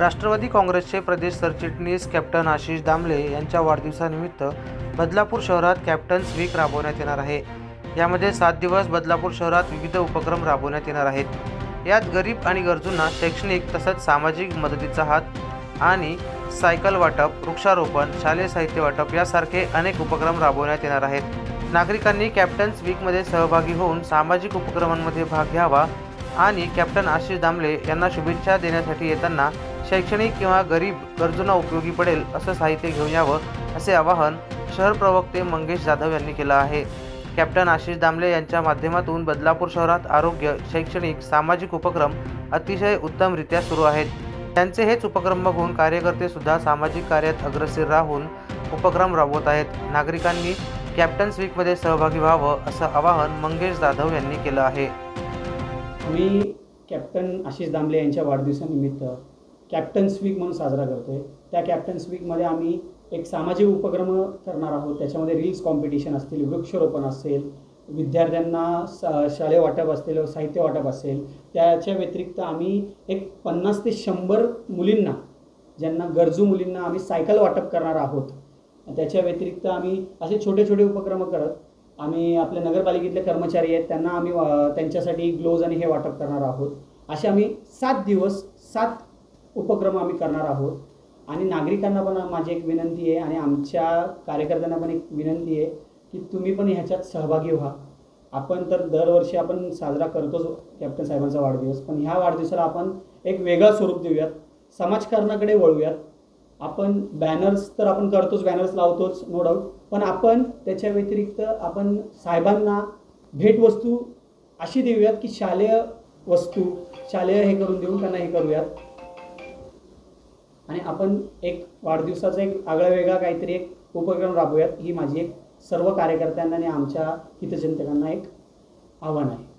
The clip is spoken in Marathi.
राष्ट्रवादी काँग्रेसचे प्रदेश सरचिटणीस कॅप्टन आशिष दामले यांच्या वाढदिवसानिमित्त बदलापूर शहरात कॅप्टन्स वीक राबवण्यात येणार आहे. यामध्ये सात दिवस बदलापूर शहरात विविध उपक्रम राबवण्यात येणार आहेत. यात गरीब आणि गरजूंना शैक्षणिक तसंच सामाजिक मदतीचा हात आणि सायकल वाटप वृक्षारोपण शालेय साहित्य वाटप यासारखे अनेक उपक्रम राबवण्यात येणार आहेत. नागरिकांनी कॅप्टन्स वीकमध्ये सहभागी होऊन सामाजिक उपक्रमांमध्ये भाग घ्यावा आणि कॅप्टन आशिष दामले यांना शुभेच्छा देण्यासाठी येताना शैक्षणिक किंवा गरीब गरजूंना उपयोगी पडेल असं साहित्य घेऊन यावं असे आवाहन शहर प्रवक्ते मंगेश जाधव यांनी केलं आहे. कॅप्टन आशिष दामले यांच्या माध्यमातून बदलापूर शहरात आरोग्य शैक्षणिक सामाजिक उपक्रम अतिशय उत्तमरित्या सुरू आहेत. त्यांचे हेच उपक्रम बघून कार्यकर्ते सुद्धा सामाजिक कार्यात अग्रसर राहून उपक्रम राबवत आहेत. नागरिकांनी कॅप्टन्स वीकमध्ये सहभागी व्हावं असं आवाहन मंगेश जाधव यांनी केलं आहे. मी कॅप्टन आशिष दामले यांच्या वाढदिवसानिमित्त कॅप्टन्स वीक म्हणून साजरा करतो आहे त्या कॅप्टन्स वीकमध्ये आम्ही एक सामाजिक उपक्रम करणार आहोत. त्याच्यामध्ये रील्स कॉम्पिटिशन असतील वृक्षारोपण असेल विद्यार्थ्यांना सा शाळे वाटप असतील साहित्य वाटप असेल त्याच्या व्यतिरिक्त आम्ही एक पन्नास ते शंभर मुलींना ज्यांना गरजू मुलींना आम्ही सायकल वाटप करणार आहोत. त्याच्या व्यतिरिक्त आम्ही असे छोटे छोटे उपक्रम करत आम्ही आपल्या नगरपालिकेतले कर्मचारी आहेत त्यांना आम्ही त्यांच्यासाठी ग्लोव्ज आणि हे वाटप करणार आहोत. असे आम्ही सात दिवस सात उपक्रम आम्ही करणार आहोत. आणि नागरिकांना पण माझी एक विनंती आहे आणि आमच्या कार्यकर्त्यांना पण एक विनंती आहे की तुम्ही पण ह्याच्यात सहभागी व्हा. आपण तर दरवर्षी आपण साजरा करतोच कॅप्टन साहेबांचा वाढदिवस पण ह्या वाढदिवसाला आपण एक वेगळं स्वरूप देऊयात. समाजकारणाकडे वळूयात. आपण बॅनर्स तर आपण करतोच बॅनर्स लावतोच नो डाऊट पण आपण त्याच्या व्यतिरिक्त आपण साहेबांना भेटवस्तू अशी देऊयात की शालेय वस्तू शालेय हे करून देऊन त्यांना हे करूयात. आणि आपण एक वाढदिवसाचा एक आगळा वेगळा काहीतरी एक उपक्रम राबवूयात. ही माझी एक सर्व कार्यकर्त्यांना आणि आमच्या हितचिंतकांना एक आव्हान आहे.